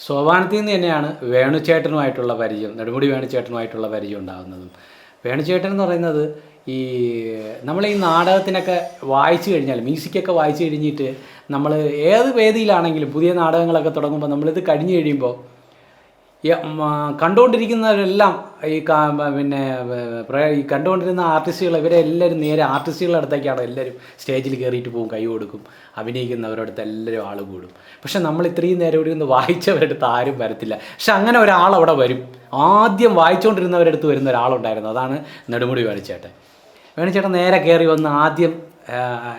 സോപാനത്തിൽ നിന്ന് തന്നെയാണ് വേണുചേട്ടനുമായിട്ടുള്ള പരിചയം നെടുമുടി വേണുചേട്ടനുമായിട്ടുള്ള പരിചയം ഉണ്ടാകുന്നതും. വേണുചേട്ടൻ എന്ന് പറയുന്നത് ഈ നമ്മൾ ഈ നാടകത്തിനൊക്കെ വായിച്ചു കഴിഞ്ഞാൽ മ്യൂസിക്കൊക്കെ വായിച്ചു കഴിഞ്ഞിട്ട് നമ്മൾ ഏത് വേദിയിലാണെങ്കിലും പുതിയ നാടകങ്ങളൊക്കെ തുടങ്ങുമ്പോൾ നമ്മളിത് കഴിഞ്ഞ് കഴിയുമ്പോൾ കണ്ടുകൊണ്ടിരിക്കുന്നവരെല്ലാം ഈ പിന്നെ ഈ കണ്ടുകൊണ്ടിരുന്ന ആർട്ടിസ്റ്റുകൾ ഇവരെ എല്ലാവരും നേരെ ആർട്ടിസ്റ്റുകളുടെ അടുത്തേക്കാണ് എല്ലാവരും സ്റ്റേജിൽ കയറിയിട്ട് പോകും കൈ കൊടുക്കും അഭിനയിക്കുന്നവരടുത്ത് എല്ലാവരും ആൾ കൂടും. പക്ഷെ നമ്മൾ ഇത്രയും നേരം ഇവിടെ നിന്ന് വായിച്ചവരുടെ അടുത്ത് ആരും വരത്തില്ല. പക്ഷെ അങ്ങനെ ഒരാൾ അവിടെ വരും. ആദ്യം വായിച്ചുകൊണ്ടിരുന്നവരുടെ അടുത്ത് വരുന്ന ഒരാളുണ്ടായിരുന്നു. അതാണ് നെടുമുടി വേണിച്ചേട്ടൻ വേണിച്ചേട്ടൻ നേരെ കയറി വന്ന് ആദ്യം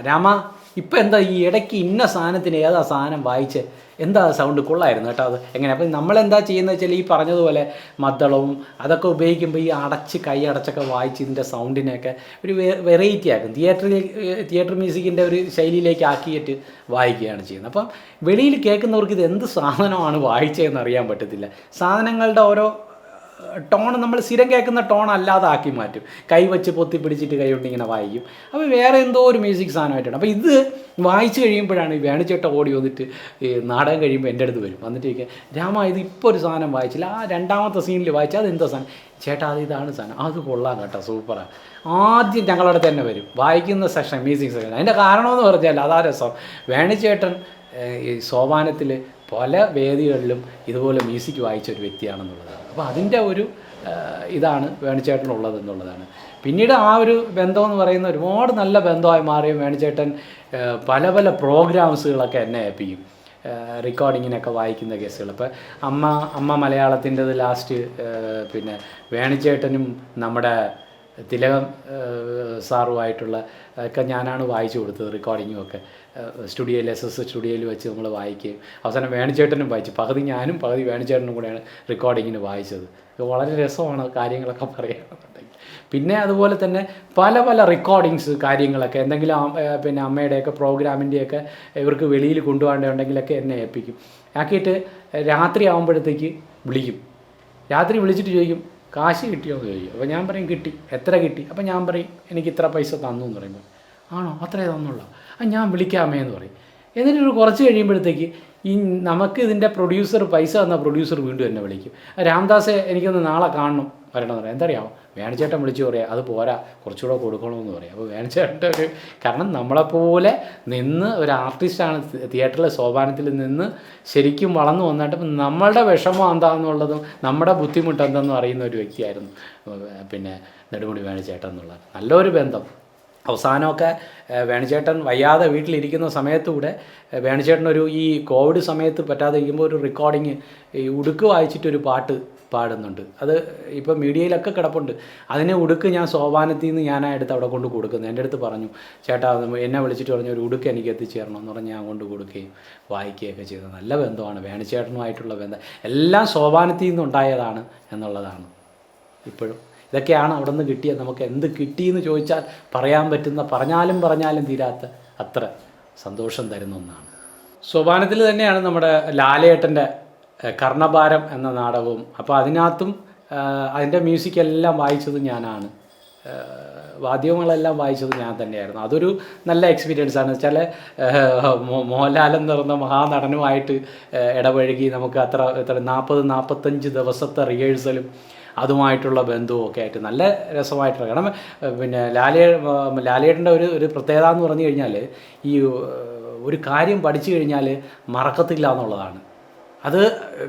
രാമ ഇപ്പം എന്താ ഈ ഇടയ്ക്ക് ഇന്ന സാധനത്തിന് ഏതാ സാധനം വായിച്ച് എന്താ സൗണ്ട് കൊള്ളായിരുന്നു കേട്ടോ അത്? എങ്ങനെ? അപ്പം നമ്മളെന്താ ചെയ്യുന്നത് വെച്ചാൽ ഈ പറഞ്ഞതുപോലെ മദ്ദളവും അതൊക്കെ ഉപയോഗിക്കുമ്പോൾ ഈ അടച്ച് കൈ അടച്ചൊക്കെ വായിച്ച് ഇതിന്റെ സൗണ്ടിനെയൊക്കെ ഒരു വെറൈറ്റി ആക്കും. തിയേറ്ററിൽ തിയേറ്റർ മ്യൂസിക്കിന്റെ ഒരു ശൈലിയിലേക്ക് ആക്കിയിട്ട് വായിക്കുകയാണ് ചെയ്യുന്നത്. അപ്പം വെളിയിൽ കേൾക്കുന്നവർക്ക് ഇത് എന്ത് സാധനമാണ് വായിച്ചതെന്ന് അറിയാൻ പറ്റത്തില്ല. സാധനങ്ങളുടെ ഓരോ ടോൺ നമ്മൾ സ്ഥിരം കേൾക്കുന്ന ടോൺ അല്ലാതെ ആക്കി മാറ്റും. കൈ വെച്ച് പൊത്തി പിടിച്ചിട്ട് കൈ കൊണ്ട് ഇങ്ങനെ വായിക്കും. അപ്പോൾ വേറെ എന്തോ ഒരു മ്യൂസിക് സാധനമായിട്ടാണ്. അപ്പോൾ ഇത് വായിച്ചു കഴിയുമ്പോഴാണ് ഈ വേണുചേട്ട ഓടി വന്നിട്ട് നാടകം കഴിയുമ്പോൾ എന്റെ അടുത്ത് വരും. വന്നിട്ട് ചോദിക്കുക രാമ ഇത് ഇപ്പോൾ ഒരു സാധനം വായിച്ചില്ല. ആ രണ്ടാമത്തെ സീനിൽ വായിച്ചാൽ അത് എന്താ സാധനം? ചേട്ടാ അത് ഇതാണ് സാധനം. അത് കൊള്ളാം കേട്ടോ സൂപ്പറാണ് ആദ്യം ഞങ്ങളുടെ തന്നെ വരും. വായിക്കുന്ന സെക്ഷൻ മ്യൂസിക് സെക്ഷൻ അതിന്റെ കാരണമെന്ന് പറഞ്ഞാൽ അതാ രസം. വേണുചേട്ടൻ ഈ സോപാനത്തിൽ പല വേദികളിലും ഇതുപോലെ മ്യൂസിക് വായിച്ച ഒരു വ്യക്തിയാണെന്നുള്ളതാണ്. അപ്പോൾ അതിന്റെ ഒരു ഇതാണ് വേണിച്ചേട്ടനുള്ളത് എന്നുള്ളതാണ് പിന്നീട് ആ ഒരു ബന്ധം എന്ന് പറയുന്ന ഒരുപാട് നല്ല ബന്ധമായി മാറിയ വേണിച്ചേട്ടൻ പല പല പ്രോഗ്രാംസുകളൊക്കെ എന്നെ ഏൽപ്പിക്കും. റെക്കോർഡിങ്ങിനൊക്കെ വായിക്കുന്ന കേസുകൾ. അപ്പോൾ അമ്മ അമ്മ മലയാളത്തിന്റെത് ലാസ്റ്റ് പിന്നെ വേണിച്ചേട്ടനും നമ്മുടെ തിലകം സാറുമായിട്ടുള്ള ഒക്കെ ഞാനാണ് വായിച്ചു കൊടുത്തത് റെക്കോർഡിങ്ങും ഒക്കെ. സ്റ്റുഡിയോയിൽ എസ് എസ് സ്റ്റുഡിയോയിൽ വെച്ച് നമ്മൾ വായിക്കുകയും അവസാനം വേണുചേട്ടനും വായിച്ചു. പകുതി ഞാനും പകുതി വേണുചേട്ടനും കൂടെയാണ് റെക്കോർഡിങ്ങിന് വായിച്ചത്. വളരെ രസമാണ് കാര്യങ്ങളൊക്കെ പറയുകയാണെന്നുണ്ടെങ്കിൽ പിന്നെ അതുപോലെ തന്നെ പല പല റെക്കോർഡിങ്സ് കാര്യങ്ങളൊക്കെ എന്തെങ്കിലും പിന്നെ അമ്മയുടെയൊക്കെ പ്രോഗ്രാമിന്റെയൊക്കെ ഇവർക്ക് വെളിയിൽ കൊണ്ടുപോകേണ്ടതുണ്ടെങ്കിലൊക്കെ എന്നെ ഏൽപ്പിക്കും. ആക്കിയിട്ട് രാത്രി ആകുമ്പോഴത്തേക്ക് വിളിക്കും. രാത്രി വിളിച്ചിട്ട് ചോദിക്കും കാശ് കിട്ടിയോ എന്ന് ചോദിക്കും. അപ്പോൾ ഞാൻ പറയും കിട്ടി. എത്ര കിട്ടി? അപ്പോൾ ഞാൻ പറയും എനിക്ക് ഇത്ര പൈസ തന്നു എന്ന് പറയുമ്പോൾ ആണോ? അത്രേ തന്നുള്ളൂ. ആ ഞാൻ വിളിക്കാമേ എന്ന് പറയും. എന്നിട്ട് ഒരു കുറച്ച് കഴിയുമ്പോഴത്തേക്ക് ഈ നമുക്ക് ഇതിന്റെ പ്രൊഡ്യൂസർ പൈസ തന്ന പ്രൊഡ്യൂസർ വീണ്ടും എന്നെ വിളിക്കും. രാംദാസെ എനിക്കൊന്ന് നാളെ കാണണം വരണമെന്ന് പറയാം. എന്തറിയാമോ? വേണച്ചേട്ടൻ വിളിച്ചു പറയാം. അത് പോരാ കുറച്ചുകൂടെ കൊടുക്കണമെന്ന് പറയാം. അപ്പോൾ വേണച്ചേട്ടന്റെ ഒരു കാരണം നമ്മളെപ്പോലെ നിന്ന് ഒരു ആർട്ടിസ്റ്റാണ് തിയേറ്ററിലെ സോപാനത്തിൽ നിന്ന് ശരിക്കും വളർന്നു വന്നിട്ട് നമ്മളുടെ വിഷമം എന്താണെന്നുള്ളതും നമ്മുടെ ബുദ്ധിമുട്ട് എന്തെന്നും അറിയുന്ന ഒരു വ്യക്തിയായിരുന്നു. പിന്നെ നെടുമുടി വേണുചേട്ടൻ എന്നുള്ളത് നല്ലൊരു ബന്ധം. അവസാനമൊക്കെ വേണുചേട്ടൻ വയ്യാതെ വീട്ടിലിരിക്കുന്ന സമയത്തൂടെ വേണുചേട്ടനൊരു ഈ കോവിഡ് സമയത്ത് പറ്റാതെ ഇരിക്കുമ്പോൾ ഒരു റെക്കോർഡിങ് ഈ ഉടുക്ക് വായിച്ചിട്ടൊരു പാട്ട് പാടുന്നുണ്ട്. അത് ഇപ്പോൾ മീഡിയയിലൊക്കെ കിടപ്പുണ്ട്. അതിനെ ഉടുക്ക് ഞാൻ സോപാനത്തിൽ നിന്ന് ഞാൻ എടുത്ത് അവിടെ കൊണ്ട് കൊടുക്കുന്നത്. എന്റെ അടുത്ത് പറഞ്ഞു ചേട്ടാ എന്നെ വിളിച്ചിട്ട് പറഞ്ഞു ഒരു ഉടുക്ക് എനിക്ക് എത്തിച്ചേരണം എന്ന് പറഞ്ഞ് ഞാൻ കൊണ്ട് കൊടുക്കുകയും വായിക്കുകയൊക്കെ ചെയ്തത് നല്ല ബന്ധമാണ് വേണുചേട്ടനുമായിട്ടുള്ള ബന്ധം. എല്ലാം സോപാനത്തിൽ നിന്നുണ്ടായതാണ് എന്നുള്ളതാണ് ഇപ്പോഴും. ഇതൊക്കെയാണ് അവിടെ നിന്ന് കിട്ടിയത്. നമുക്ക് എന്ത് കിട്ടിയെന്ന് ചോദിച്ചാൽ പറയാൻ പറ്റുന്ന പറഞ്ഞാലും പറഞ്ഞാലും തീരാത്ത അത്ര സന്തോഷം തരുന്ന ഒന്നാണ്. സോപാനത്തിൽ തന്നെയാണ് നമ്മുടെ ലാലേട്ടന്റെ കർണഭാരം എന്ന നാടകവും. അപ്പോൾ അതിനകത്തും അതിന്റെ മ്യൂസിക് എല്ലാം വായിച്ചത് ഞാനാണ്. വാദ്യങ്ങളെല്ലാം വായിച്ചത് ഞാൻ തന്നെയായിരുന്നു. അതൊരു നല്ല എക്സ്പീരിയൻസ് ആണ്. വെച്ചാൽ മോഹൻലാൽ എന്ന് പറയുന്ന മഹാനടനുമായിട്ട് ഇടപഴകി നമുക്ക് അത്ര എത്ര നാൽപ്പത് നാൽപ്പത്തഞ്ച് ദിവസത്തെ റിഹേഴ്സലും അതുമായിട്ടുള്ള ബന്ധവും ഒക്കെ ആയിട്ട് നല്ല രസമായിട്ടുള്ള കാരണം പിന്നെ ലാലേ ലാലേട്ടന്റെ ഒരു ഒരു പ്രത്യേകത എന്ന് പറഞ്ഞു കഴിഞ്ഞാൽ ഈ ഒരു കാര്യം പഠിച്ചു കഴിഞ്ഞാൽ മറക്കത്തില്ല എന്നുള്ളതാണ്. അത്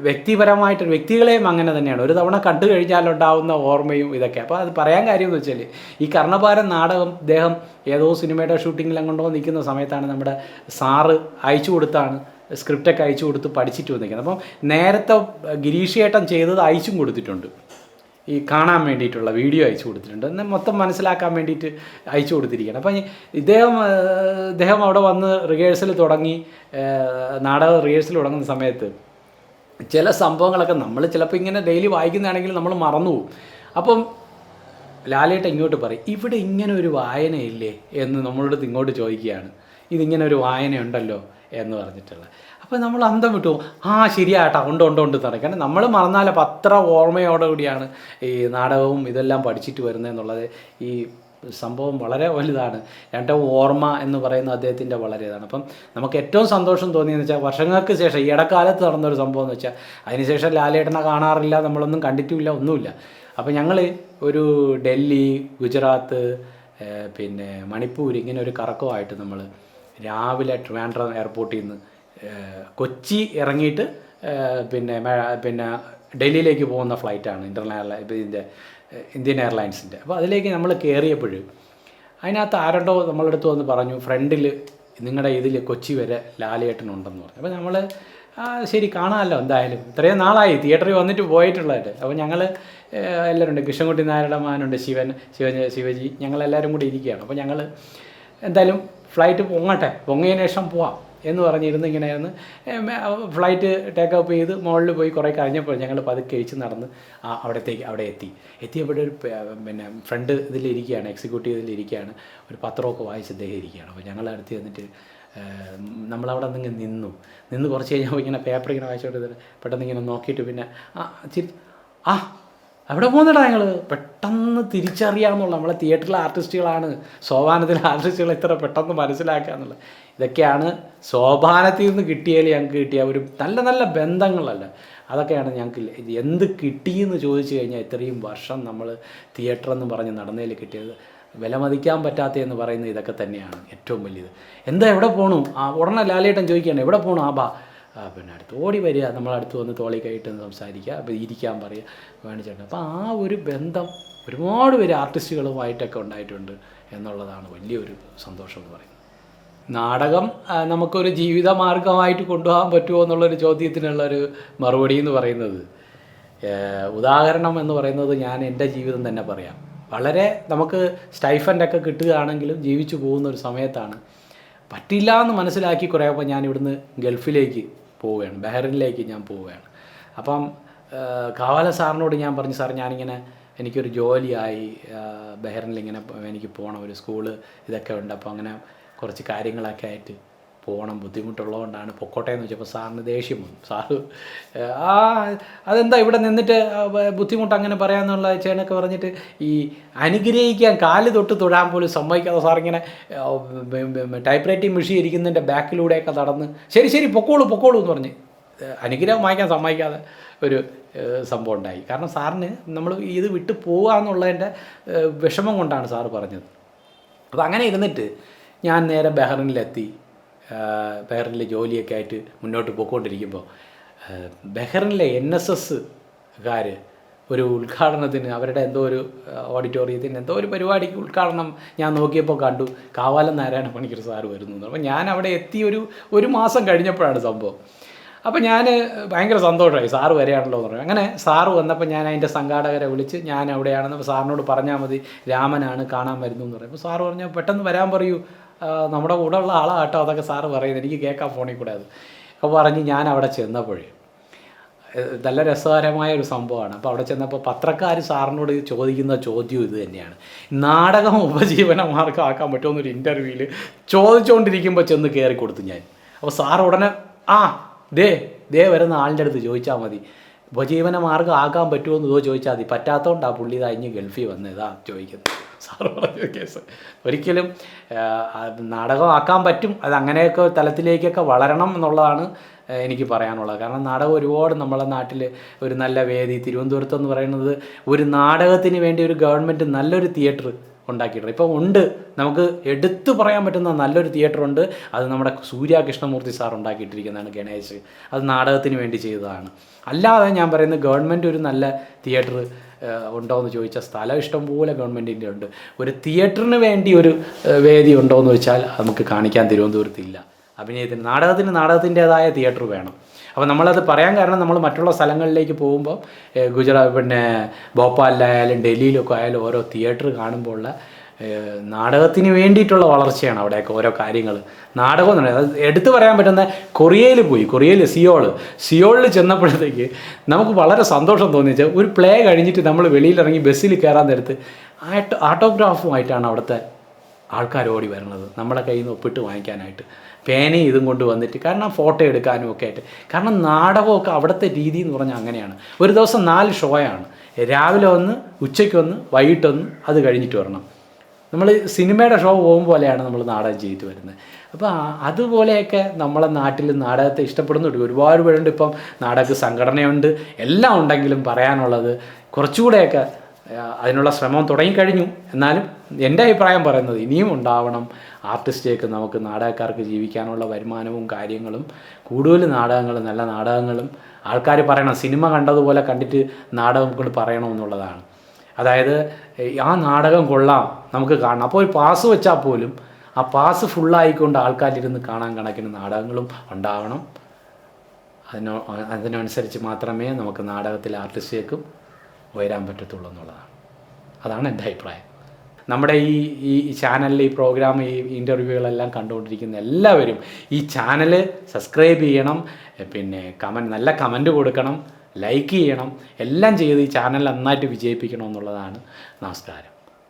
വ്യക്തിപരമായിട്ട് വ്യക്തികളെയും അങ്ങനെ തന്നെയാണ്. ഒരു തവണ കണ്ടു കഴിഞ്ഞാലുണ്ടാവുന്ന ഓർമ്മയും ഇതൊക്കെ. അപ്പോൾ അത് പറയാൻ കാര്യം എന്ന് വെച്ചാൽ ഈ കർണഭാരൻ നാടകം അദ്ദേഹം ഏതോ സിനിമയുടെ ഷൂട്ടിങ്ങിലും കൊണ്ടോ നിൽക്കുന്ന സമയത്താണ് നമ്മുടെ സാറ് അയച്ചു കൊടുത്താണ് സ്ക്രിപ്റ്റൊക്കെ അയച്ചു കൊടുത്ത് പഠിച്ചിട്ട് വന്നിരിക്കുന്നത്. അപ്പം നേരത്തെ ഗിരീഷ് ഏട്ടൻ ചെയ്തത് അയച്ചും കൊടുത്തിട്ടുണ്ട്. ഈ കാണാൻ വേണ്ടിയിട്ടുള്ള വീഡിയോ അയച്ചു കൊടുത്തിട്ടുണ്ട്. എന്നാൽ മൊത്തം മനസ്സിലാക്കാൻ വേണ്ടിയിട്ട് അയച്ചു കൊടുത്തിരിക്കുകയാണ്. അപ്പം ഇദ്ദേഹം ഇദ്ദേഹം അവിടെ വന്ന് റിഹേഴ്സൽ തുടങ്ങി. നാടക റിഹേഴ്സൽ തുടങ്ങുന്ന സമയത്ത് ചില സംഭവങ്ങളൊക്കെ നമ്മൾ ചിലപ്പോൾ ഇങ്ങനെ ഡെയിലി വായിക്കുന്നതാണെങ്കിൽ നമ്മൾ മറന്നു പോകും. അപ്പം ലാലേട്ട ഇങ്ങോട്ട് പറയും ഇവിടെ ഇങ്ങനെ ഒരു വായനയില്ലേ? എന്ന് നമ്മളോട് ഇങ്ങോട്ട് ചോദിക്കുകയാണ്. ഇതിങ്ങനെ ഒരു വായനയുണ്ടല്ലോ? എന്ന് പറഞ്ഞിട്ടുള്ള. അപ്പോൾ നമ്മൾ അന്തം വിട്ടു. ആ ശരിയാട്ടാ ഉണ്ട് ഉണ്ട് ഉണ്ട് എന്ന് കാരണം നമ്മൾ മറന്നാലപ്പോൾ അത്ര ഓർമ്മയോടുകൂടിയാണ് ഈ നാടകവും ഇതെല്ലാം പഠിച്ചിട്ട് വരുന്നത് എന്നുള്ളത്. ഈ സംഭവം വളരെ വലുതാണ്. എന്റെ ഓർമ്മ എന്ന് പറയുന്ന അദ്ദേഹത്തിന്റെ വളരെ ഇതാണ്. അപ്പം നമുക്ക് ഏറ്റവും സന്തോഷം തോന്നിയെന്ന് വെച്ചാൽ വർഷങ്ങൾക്ക് ശേഷം ഈ ഇടക്കാലത്ത് നടന്നൊരു സംഭവം എന്ന് വെച്ചാൽ അതിനുശേഷം ലാലേട്ടനെ കാണാറില്ല നമ്മളൊന്നും കണ്ടിട്ടുമില്ല ഒന്നുമില്ല. അപ്പം ഞങ്ങൾ ഒരു ഡൽഹി ഗുജറാത്ത് പിന്നെ മണിപ്പൂർ ഇങ്ങനെ ഒരു കറക്കമായിട്ട് നമ്മൾ രാവിലെ ട്രിവാൻഡ്രം എയർപോർട്ടിൽ നിന്ന് കൊച്ചി ഇറങ്ങിയിട്ട് പിന്നെ പിന്നെ ഡൽഹിയിലേക്ക് പോകുന്ന ഫ്ലൈറ്റാണ് ഇന്റർനാഷണൽ ഇതിന്റെ ഇന്ത്യൻ എയർലൈൻസിന്റെ. അപ്പോൾ അതിലേക്ക് നമ്മൾ കയറിയപ്പോൾ അതിനകത്ത് ആരണ്ടോ നമ്മളടുത്ത് വന്ന് പറഞ്ഞു ഫ്രണ്ടിൽ നിങ്ങളുടെ ഇതിൽ കൊച്ചി വരെ ലാലേട്ടനുണ്ടെന്ന് പറഞ്ഞു. അപ്പോൾ നമ്മൾ ശരി കാണാമല്ലോ എന്തായാലും. ഇത്രയും നാളായി തിയേറ്ററിൽ വന്നിട്ട് പോയിട്ടുള്ളതായിട്ട് അപ്പോൾ ഞങ്ങൾ എല്ലാവരും ഉണ്ട് കൃഷ്ണൻകുട്ടി നായരുടെ മാനുണ്ട് ശിവൻ ശിവ ശിവജി ഞങ്ങളെല്ലാവരും കൂടി ഇരിക്കുകയാണ്. അപ്പോൾ ഞങ്ങൾ എന്തായാലും ഫ്ലൈറ്റ് പൊങ്ങട്ടെ. പൊങ്ങിയതിന് ശേഷം പോവാം. എന്ന് പറഞ്ഞിരുന്ന് ഇങ്ങനെ ഇരുന്ന് ഫ്ലൈറ്റ് ടേക്ക് ഓഫ് ചെയ്ത് മുകളിൽ പോയി കുറേ കഴിഞ്ഞപ്പോൾ ഞങ്ങൾ പതുക്കെ കഴിച്ച് നടന്ന് അവിടത്തേക്ക് അവിടെ എത്തി. എത്തിയപ്പോഴൊരു പിന്നെ ഫ്രണ്ട് ഇതിലിരിക്കുകയാണ് എക്സിക്യൂട്ടീവ് ഇതിലിരിക്കുകയാണ് ഒരു പത്രമൊക്കെ വായിച്ച് അദ്ദേഹം ഇരിക്കുകയാണ്. അപ്പോൾ ഞങ്ങൾ അടുത്ത് ചെന്നിട്ട് നമ്മളവിടെ നിന്ന് നിന്നു. നിന്ന് കുറച്ച് കഴിഞ്ഞപ്പോൾ ഇങ്ങനെ പേപ്പർ ഇങ്ങനെ വായിച്ചോണ്ട് പെട്ടെന്ന് ഇങ്ങനെ നോക്കിയിട്ട് പിന്നെ ആ ആ അവിടെ പോകുന്നടാ ഞങ്ങൾ പെട്ടെന്ന് തിരിച്ചറിയാമെന്നുള്ള നമ്മളെ തിയേറ്ററിലെ ആർട്ടിസ്റ്റുകളാണ് സോപാനത്തിലെ ആർട്ടിസ്റ്റുകൾ ഇത്ര പെട്ടെന്ന് മനസ്സിലാക്കുക എന്നുള്ളത്. ഇതൊക്കെയാണ് സോപാനത്തിൽ നിന്ന് കിട്ടിയാൽ ഞങ്ങൾക്ക് കിട്ടിയ ഒരു നല്ല നല്ല ബന്ധങ്ങളല്ല. അതൊക്കെയാണ് ഞങ്ങൾക്ക് ഇത് എന്ത് കിട്ടിയെന്ന് ചോദിച്ചു കഴിഞ്ഞാൽ ഇത്രയും വർഷം നമ്മൾ തിയേറ്റർ എന്ന് പറഞ്ഞ് നടന്നതിൽ കിട്ടിയത്. വിലമതിക്കാൻ പറ്റാത്ത എന്ന് പറയുന്നത് ഇതൊക്കെ തന്നെയാണ് ഏറ്റവും വലിയത്. എന്താ എവിടെ പോകണു ആ ഉടനെ ലാലേട്ടൻ ചോദിക്കുകയാണ് എവിടെ പോകണു ആ ബാ പിന്നെ അടുത്ത് ഓടി വരിക നമ്മളടുത്ത് വന്ന് തോളി കൈയിട്ട് സംസാരിക്കുക അപ്പോൾ ഇരിക്കാൻ പറയുക വേണിച്ചേട്ടൻ അപ്പോൾ ആ ഒരു ബന്ധം ഒരുപാട് പേര് ആർട്ടിസ്റ്റുകളുമായിട്ടൊക്കെ ഉണ്ടായിട്ടുണ്ട് എന്നുള്ളതാണ് വലിയൊരു സന്തോഷം എന്ന് പറയുന്നത്. നാടകം നമുക്കൊരു ജീവിത മാർഗമായിട്ട് കൊണ്ടുപോകാൻ പറ്റുമോ എന്നുള്ളൊരു ചോദ്യത്തിനുള്ളൊരു മറുപടി എന്ന് പറയുന്നത്. ഉദാഹരണം എന്ന് പറയുന്നത് ഞാൻ എന്റെ ജീവിതം തന്നെ പറയാം. വളരെ നമുക്ക് സ്റ്റൈഫന്റൊക്കെ കിട്ടുകയാണെങ്കിലും ജീവിച്ചു പോകുന്ന ഒരു സമയത്താണ്. പറ്റില്ല എന്ന് മനസ്സിലാക്കി കുറേപ്പോൾ ഞാൻ ഇവിടുന്ന് ഗൾഫിലേക്ക് പോവുകയാണ്. ബഹ്റിനിലേക്ക് ഞാൻ പോവുകയാണ്. അപ്പം കാവാല സാറിനോട് ഞാൻ പറഞ്ഞു സാർ ഞാനിങ്ങനെ എനിക്കൊരു ജോലിയായി. ബഹ്റിനിൽ ഇങ്ങനെ എനിക്ക് പോകണം ഒരു സ്കൂൾ ഇതൊക്കെ ഉണ്ട്. അപ്പോൾ അങ്ങനെ കുറച്ച് കാര്യങ്ങളൊക്കെ ആയിട്ട് പോകണം ബുദ്ധിമുട്ടുള്ളതുകൊണ്ടാണ്. പൊക്കോട്ടെ എന്ന് വെച്ചപ്പോൾ സാറിന് ദേഷ്യം വന്നു. സാറ് ആ അതെന്താ ഇവിടെ നിന്നിട്ട് ബുദ്ധിമുട്ട് അങ്ങനെ പറയാമെന്നുള്ള ചേനൊക്കെ പറഞ്ഞിട്ട് ഈ അനുഗ്രഹിക്കാൻ കാൽ തൊട്ട് തൊഴാൻ പോലും സമ്മതിക്കാതെ സാറിങ്ങനെ ടൈപ്പ് റൈറ്റിംഗ് മെഷീൻ ഇരിക്കുന്നതിന്റെ ബാക്കിലൂടെയൊക്കെ നടന്ന് ശരി ശരി പൊക്കോളൂ പൊക്കോളൂ എന്ന് പറഞ്ഞ് അനുഗ്രഹം വാങ്ങിക്കാൻ സമ്മതിക്കാതെ ഒരു സംഭവം ഉണ്ടായി. കാരണം സാറിന് നമ്മൾ ഇത് വിട്ടു പോകുക എന്നുള്ളതിന്റെ വിഷമം കൊണ്ടാണ് സാറ് പറഞ്ഞത്. അപ്പോൾ അങ്ങനെ ഇരുന്നിട്ട് ഞാൻ നേരെ ബഹ്റിനിലെത്തി. ബഹ്റിനിലെ ജോലിയൊക്കെ ആയിട്ട് മുന്നോട്ട് പോയിക്കൊണ്ടിരിക്കുമ്പോൾ ബഹ്റിനിലെ എൻ എസ് എസ്സുകാർ ഒരു ഉദ്ഘാടനത്തിന് അവരുടെ എന്തോ ഒരു ഓഡിറ്റോറിയത്തിന് എന്തോ ഒരു പരിപാടിക്ക് ഉദ്ഘാടനം ഞാൻ നോക്കിയപ്പോൾ കണ്ടു. കാവാലം നാരായണ പണിക്കർ സാറ് വരുന്നു അപ്പോൾ ഞാൻ അവിടെ എത്തി ഒരു ഒരു മാസം കഴിഞ്ഞപ്പോഴാണ് സംഭവം. അപ്പോൾ ഞാൻ ഭയങ്കര സന്തോഷമായി. സാറ് വരികയാണല്ലോ എന്ന് പറഞ്ഞു. അങ്ങനെ സാറ് വന്നപ്പോൾ ഞാൻ അതിന്റെ സംഘാടകരെ വിളിച്ച് ഞാൻ അവിടെയാണെന്ന് സാറിനോട് പറഞ്ഞാൽ മതി. രാമനാണ് കാണാൻ വരുന്നു എന്ന് പറയും അപ്പോൾ സാറ് പറഞ്ഞു പെട്ടെന്ന് വരാൻ പറയൂ. നമ്മുടെ കൂടെ ഉള്ള ആളാട്ടോ അതൊക്കെ സാറ് പറയുന്നത്. എനിക്ക് കേൾക്കാൻ ഫോണിൽ കൂടെ അത്. അപ്പോൾ പറഞ്ഞ് ഞാൻ അവിടെ ചെന്നപ്പോഴേ നല്ല രസകരമായ ഒരു സംഭവമാണ്. അപ്പോൾ അവിടെ ചെന്നപ്പോൾ പത്രക്കാർ സാറിനോട് ചോദിക്കുന്ന ചോദ്യം ഇത് തന്നെയാണ്. നാടകം ഉപജീവന മാർഗം ആക്കാൻ പറ്റുമെന്നൊരു ഇന്റർവ്യൂവിൽ ചോദിച്ചുകൊണ്ടിരിക്കുമ്പോൾ ചെന്ന് കയറി കൊടുത്തു ഞാൻ. അപ്പോൾ സാർ ഉടനെ ആ ദേ ദേ വരുന്ന ആളിന്റെ അടുത്ത് ചോദിച്ചാൽ മതി. ഉപജീവന മാർഗം ആക്കാൻ പറ്റുമോ എന്ന് ഇതോ ചോദിച്ചാൽ മതി. പറ്റാത്തതുകൊണ്ടാണ് പുള്ളി ഇതഞ്ഞ് ഗൾഫിൽ വന്ന് ഇതാ ചോദിക്കുന്നത്. സാറ് പറഞ്ഞ കേസ്. ഒരിക്കലും നാടകമാക്കാൻ പറ്റും അത് അങ്ങനെയൊക്കെ തലത്തിലേക്കൊക്കെ വളരണം എന്നുള്ളതാണ് എനിക്ക് പറയാനുള്ളത്. കാരണം നാടകം ഒരുപാട് നമ്മളെ നാട്ടിൽ ഒരു നല്ല വേദി തിരുവനന്തപുരത്ത് എന്ന് പറയുന്നത് ഒരു നാടകത്തിന് വേണ്ടി ഒരു ഗവൺമെന്റ് നല്ലൊരു തിയേറ്റർ ഉണ്ടാക്കിയിട്ടുണ്ട്. ഇപ്പോൾ ഉണ്ട്. നമുക്ക് എടുത്തു പറയാൻ പറ്റുന്ന നല്ലൊരു തിയേറ്റർ ഉണ്ട്. അത് നമ്മുടെ സൂര്യ കൃഷ്ണമൂർത്തി സാർ ഉണ്ടാക്കിയിട്ടിരിക്കുന്നതാണ് ഗണേശ്. അത് നാടകത്തിന് വേണ്ടി ചെയ്തതാണ്. അല്ലാതെ ഞാൻ പറയുന്നത് ഗവൺമെന്റ് ഒരു നല്ല തിയേറ്റർ ഉണ്ടോ എന്ന് ചോദിച്ചാൽ സ്ഥലം ഇഷ്ടംപോലെ ഗവൺമെന്റിന്റെ ഉണ്ട്. ഒരു തിയേറ്ററിന് വേണ്ടി ഒരു വേദി ഉണ്ടോ എന്ന് വെച്ചാൽ നമുക്ക് കാണിക്കാൻ തിരുവനന്തപുരത്തില്ല അഭിനയത്തിന് നാടകത്തിന് നാടകത്തിന്റെതായ തിയേറ്റർ വേണം. അപ്പോൾ നമ്മളത് പറയാൻ കാരണം നമ്മൾ മറ്റുള്ള സ്ഥലങ്ങളിലേക്ക് പോകുമ്പോൾ ഗുജറാത്ത് പിന്നെ ഭോപ്പാലിലായാലും ഡൽഹിയിലൊക്കെ ആയാലും ഓരോ തിയേറ്റർ കാണുമ്പോൾ ഉള്ള നാടകത്തിന് വേണ്ടിയിട്ടുള്ള വളർച്ചയാണ് അവിടെയൊക്കെ ഓരോ കാര്യങ്ങൾ. നാടകം എന്ന് പറയുന്നത് എടുത്തു പറയാൻ പറ്റുന്ന കൊറിയയിൽ പോയി കൊറിയയിൽ സിയോൾ. സിയോളിൽ ചെന്നപ്പോഴത്തേക്ക് നമുക്ക് വളരെ സന്തോഷം തോന്നിച്ച ഒരു പ്ലേ കഴിഞ്ഞിട്ട് നമ്മൾ വെളിയിലിറങ്ങി ബസ്സിൽ കയറാൻ നേരത്ത് ആട്ടോ ആട്ടോഗ്രാഫുമായിട്ടാണ് അവിടുത്തെ ആൾക്കാർ ഓടി വരുന്നത്. നമ്മുടെ കയ്യിൽ നിന്ന് ഒപ്പിട്ട് വാങ്ങിക്കാനായിട്ട്. പേനയും ഇതും കൊണ്ട് വന്നിട്ട് കാരണം ഫോട്ടോ എടുക്കാനും ഒക്കെ ആയിട്ട്. കാരണം നാടകമൊക്കെ അവിടുത്തെ രീതി എന്ന് പറഞ്ഞാൽ അങ്ങനെയാണ്. ഒരു ദിവസം നാല് ഷോയാണ്. രാവിലെ ഒന്ന് ഉച്ചയ്ക്കൊന്ന് വൈകിട്ടൊന്ന് അത് കഴിഞ്ഞിട്ട് വരണം. നമ്മൾ സിനിമയുടെ ഷോ പോകും പോലെയാണ് നമ്മൾ നാടകം ചെയ്തിട്ട് വരുന്നത്. അപ്പോൾ അതുപോലെയൊക്കെ നമ്മളെ നാട്ടിൽ നാടകത്തെ ഇഷ്ടപ്പെടുന്നുണ്ട്. ഒരുപാട് പേരുണ്ട് ഇപ്പം നാടക സംഘടനയുണ്ട്. എല്ലാം ഉണ്ടെങ്കിലും പറയാനുള്ളത് കുറച്ചുകൂടെയൊക്കെ അതിനുള്ള ശ്രമം തുടങ്ങിക്കഴിഞ്ഞു. എന്നാലും എന്റെ അഭിപ്രായം പറയുന്നത് ഇനിയും ഉണ്ടാവണം. ആർട്ടിസ്റ്റേക്ക് നമുക്ക് നാടകക്കാർക്ക് ജീവിക്കാനുള്ള വരുമാനവും കാര്യങ്ങളും കൂടുതൽ നാടകങ്ങളും നല്ല നാടകങ്ങളും ആൾക്കാർ പറയണം. സിനിമ കണ്ടതുപോലെ കണ്ടിട്ട് നാടകം കൊണ്ട് പറയണമെന്നുള്ളതാണ് അതായത് ആ നാടകം കൊള്ളാം നമുക്ക് കാണണം. അപ്പോൾ ഒരു പാസ് വെച്ചാൽ പോലും ആ പാസ് ഫുള്ളായിക്കൊണ്ട് ആൾക്കാരിരുന്ന് കാണാൻ കണക്കിന് നാടകങ്ങളും ഉണ്ടാവണം. അതിനോ അതിനനുസരിച്ച് മാത്രമേ നമുക്ക് നാടകത്തിൽ ആർട്ടിസ്റ്റേക്കും ഉയരാൻ പറ്റത്തുള്ളൂ എന്നുള്ളതാണ്. അതാണ് എന്റെ അഭിപ്രായം. നമ്മുടെ ഈ ഈ ചാനലിൽ ഈ പ്രോഗ്രാം ഈ ഇന്റർവ്യൂകളെല്ലാം കണ്ടുകൊണ്ടിരിക്കുന്ന എല്ലാവരും ഈ ചാനൽ സബ്സ്ക്രൈബ് ചെയ്യണം. പിന്നെ കമന്റ് നല്ല കമന്റ് കൊടുക്കണം. ലൈക്ക് ചെയ്യണം. എല്ലാം ചെയ്ത് ഈ ചാനൽ നന്നായിട്ട് വിജയിപ്പിക്കണം എന്നുള്ളതാണ് നമസ്കാരം.